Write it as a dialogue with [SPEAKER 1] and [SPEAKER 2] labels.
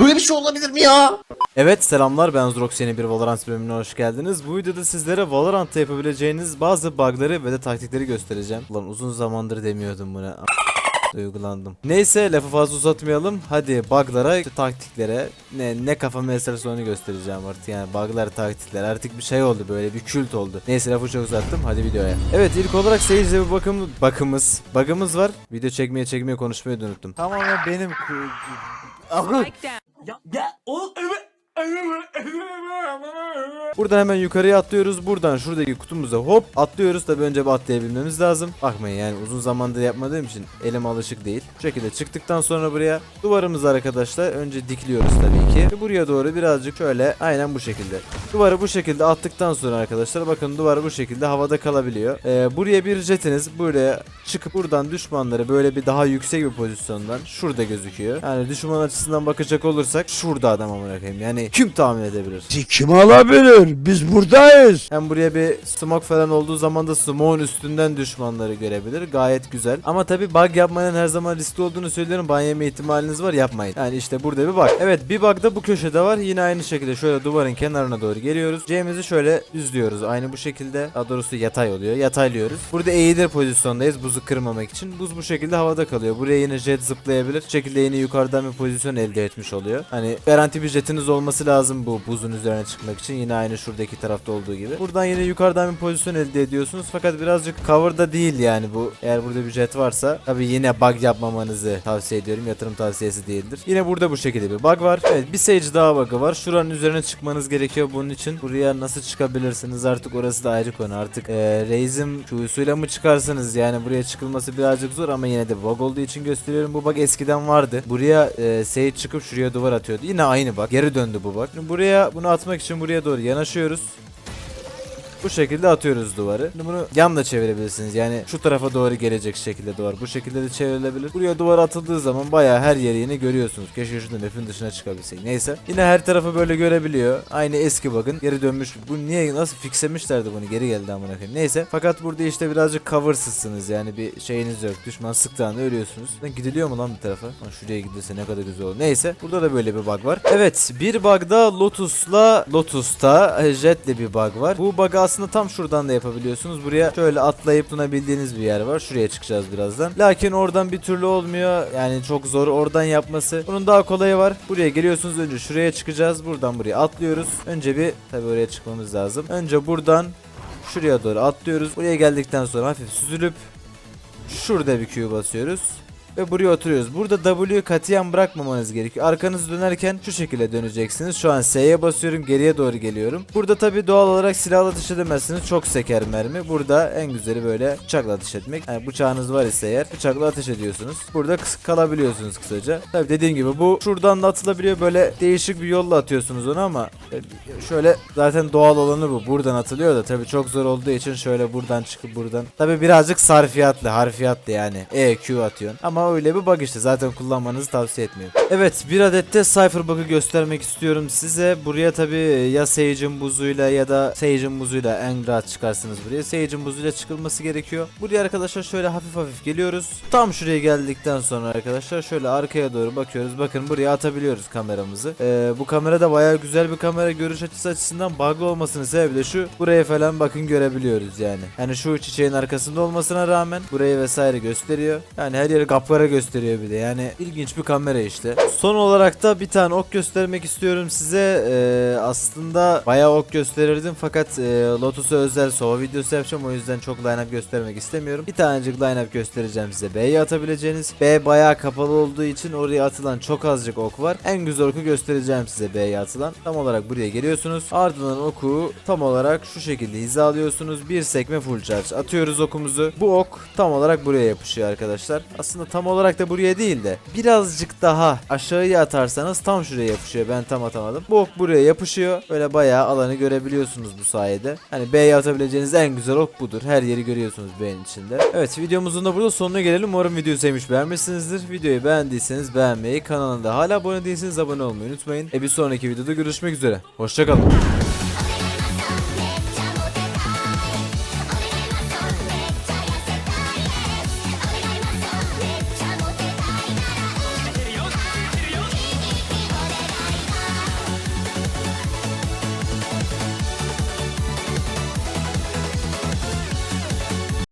[SPEAKER 1] Böyle bir şey olabilir mi ya?
[SPEAKER 2] Evet selamlar ben Zrox yeni bir Valorant bölümüne hoş geldiniz. Bu videoda sizlere Valorant'ta yapabileceğiniz bazı bug'ları ve de taktikleri göstereceğim. Ulan uzun zamandır demiyordum buna. Duygulandım. Neyse lafı fazla uzatmayalım. Hadi bug'lara, işte taktiklere ne ne kafama eserse onu göstereceğim artık. Yani bug'lar, taktikler artık bir şey oldu böyle bir kült oldu. Neyse lafı çok uzattım. Hadi videoya. Evet ilk olarak seyirciye bir bakım bakımız, bug'ımız var. Video çekmeye çekmeye konuşmayı unuttum. Tamamen benim
[SPEAKER 3] down. Ya, ya, o, evet, evet.
[SPEAKER 2] Buradan hemen yukarıya atlıyoruz. Buradan şuradaki kutumuza hop atlıyoruz. Tabi önce bir atlayabilmemiz lazım. Bakmayın yani uzun zamandır yapmadığım için elim alışık değil. Bu şekilde çıktıktan sonra buraya duvarımızı arkadaşlar önce dikliyoruz tabii ki. Ve buraya doğru birazcık şöyle aynen bu şekilde. Duvarı bu şekilde attıktan sonra arkadaşlar bakın duvar bu şekilde havada kalabiliyor. Ee, buraya bir jetiniz buraya çıkıp buradan düşmanları böyle bir daha yüksek bir pozisyondan şurada gözüküyor. Yani düşman açısından bakacak olursak şurada adam amına koyayım. Yani kim tahmin edebilir?
[SPEAKER 4] Kim alabilir? Biz buradayız.
[SPEAKER 2] Hem buraya bir smoke falan olduğu zaman da smoke'un üstünden düşmanları görebilir. Gayet güzel. Ama tabi bug yapmanın her zaman riskli olduğunu söylüyorum. Ban yeme ihtimaliniz var yapmayın. Yani işte burada bir bug. Evet bir bug da bu köşede var. Yine aynı şekilde şöyle duvarın kenarına doğru geliyoruz. C'mizi şöyle düzlüyoruz. Aynı bu şekilde. Daha doğrusu yatay oluyor. Yataylıyoruz. Burada eğilir pozisyondayız buzu kırmamak için. Buz bu şekilde havada kalıyor. Buraya yine jet zıplayabilir. Bu şekilde yine yukarıdan bir pozisyon elde etmiş oluyor. Hani garanti bir jetiniz olması lazım bu buzun üzerine çıkmak için. Yine aynı şuradaki tarafta olduğu gibi. Buradan yine yukarıdan bir pozisyon elde ediyorsunuz. Fakat birazcık cover'da değil yani bu. Eğer burada bir jet varsa tabi yine bug yapmamanızı tavsiye ediyorum. Yatırım tavsiyesi değildir. Yine burada bu şekilde bir bug var. Evet bir Sage daha bug'ı var. Şuranın üzerine çıkmanız gerekiyor bunun için. Buraya nasıl çıkabilirsiniz artık orası da ayrı konu. Artık ee, Raze'im Q'suyla mı çıkarsınız? Yani buraya çıkılması birazcık zor ama yine de bug olduğu için gösteriyorum. Bu bug eskiden vardı. Buraya e, Sage çıkıp şuraya duvar atıyordu. Yine aynı bug. Geri döndü bu bug. Şimdi buraya bunu atmak için buraya doğru yanaşıyoruz. Bu şekilde atıyoruz duvarı. Şimdi bunu yan da çevirebilirsiniz. Yani şu tarafa doğru gelecek şekilde duvar. Bu şekilde de çevrilebilir. Buraya duvar atıldığı zaman bayağı her yeri yine görüyorsunuz. Keşke şurada map'in dışına çıkabilsek. Neyse. Yine her tarafı böyle görebiliyor. Aynı eski bakın. Geri dönmüş. Bu niye nasıl fixlemişlerdi bunu? Geri geldi amına koyayım. Neyse. Fakat burada işte birazcık cover'sızsınız. Yani bir şeyiniz yok. Düşman sıktığında ölüyorsunuz. Gidiliyor mu lan bir tarafa? Lan şuraya gidilse ne kadar güzel olur. Neyse. Burada da böyle bir bug var. Evet. Bir bug'da Lotus'la Lotus'ta e, Jet'le bir bug var. Bu bug'ı aslında tam şuradan da yapabiliyorsunuz. Buraya şöyle atlayıp tutunabildiğiniz bir yer var. Şuraya çıkacağız birazdan. Lakin oradan bir türlü olmuyor. Yani çok zor oradan yapması. Bunun daha kolayı var. Buraya geliyorsunuz önce şuraya çıkacağız. Buradan buraya atlıyoruz. Önce bir tabi oraya çıkmamız lazım. Önce buradan şuraya doğru atlıyoruz. Buraya geldikten sonra hafif süzülüp şurada bir Q basıyoruz. Ve buraya oturuyoruz. Burada W'yu katiyen bırakmamanız gerekiyor. Arkanızı dönerken şu şekilde döneceksiniz. Şu an S'ye basıyorum. Geriye doğru geliyorum. Burada tabi doğal olarak silahla ateş edemezsiniz. Çok seker mermi. Burada en güzeli böyle bıçakla ateş etmek. Yani bıçağınız var ise eğer bıçakla ateş ediyorsunuz. Burada kıs- kalabiliyorsunuz kısaca. Tabi dediğim gibi bu şuradan da atılabiliyor. Böyle değişik bir yolla atıyorsunuz onu ama e, şöyle zaten doğal olanı bu. Buradan atılıyor da tabi çok zor olduğu için şöyle buradan çıkıp buradan. Tabi birazcık sarfiyatlı, harfiyatlı yani. E, Q atıyorsun. Ama öyle bir bug işte. Zaten kullanmanızı tavsiye etmiyorum. Evet bir adet de Cypher bug'ı göstermek istiyorum size. Buraya tabi ya Sage'in buzuyla ya da Sage'in buzuyla en rahat çıkarsınız buraya. Sage'in buzuyla çıkılması gerekiyor. Buraya arkadaşlar şöyle hafif hafif geliyoruz. Tam şuraya geldikten sonra arkadaşlar şöyle arkaya doğru bakıyoruz. Bakın buraya atabiliyoruz kameramızı. Ee, bu kamera da bayağı güzel bir kamera. Görüş açısı açısından bug olmasının sebebi de şu. Buraya falan bakın görebiliyoruz yani. Yani şu çiçeğin arkasında olmasına rağmen burayı vesaire gösteriyor. Yani her yeri kapkara gösteriyor bir de. Yani ilginç bir kamera işte. Son olarak da bir tane ok göstermek istiyorum size. Ee, aslında bayağı ok gösterirdim fakat e, Lotus'a özel sova videosu yapacağım. O yüzden çok line-up göstermek istemiyorum. Bir tanecik line-up göstereceğim size. B'ye atabileceğiniz. B bayağı kapalı olduğu için oraya atılan çok azıcık ok var. En güzel oku göstereceğim size B'ye atılan. Tam olarak buraya geliyorsunuz. Ardından oku tam olarak şu şekilde hizalıyorsunuz. Bir sekme full charge. Atıyoruz okumuzu. Bu ok tam olarak buraya yapışıyor arkadaşlar. Aslında tam olarak da buraya değil de birazcık daha aşağıya atarsanız tam şuraya yapışıyor. Ben tam atamadım. Bu ok buraya yapışıyor. Böyle bayağı alanı görebiliyorsunuz bu sayede. Hani B'ye atabileceğiniz en güzel ok budur. Her yeri görüyorsunuz B'nin içinde. Evet videomuzun da burada sonuna gelelim. Umarım videoyu sevmiş beğenmişsinizdir. Videoyu beğendiyseniz beğenmeyi, kanalına da hala abone değilseniz abone olmayı unutmayın. E bir sonraki videoda görüşmek üzere. Hoşçakalın.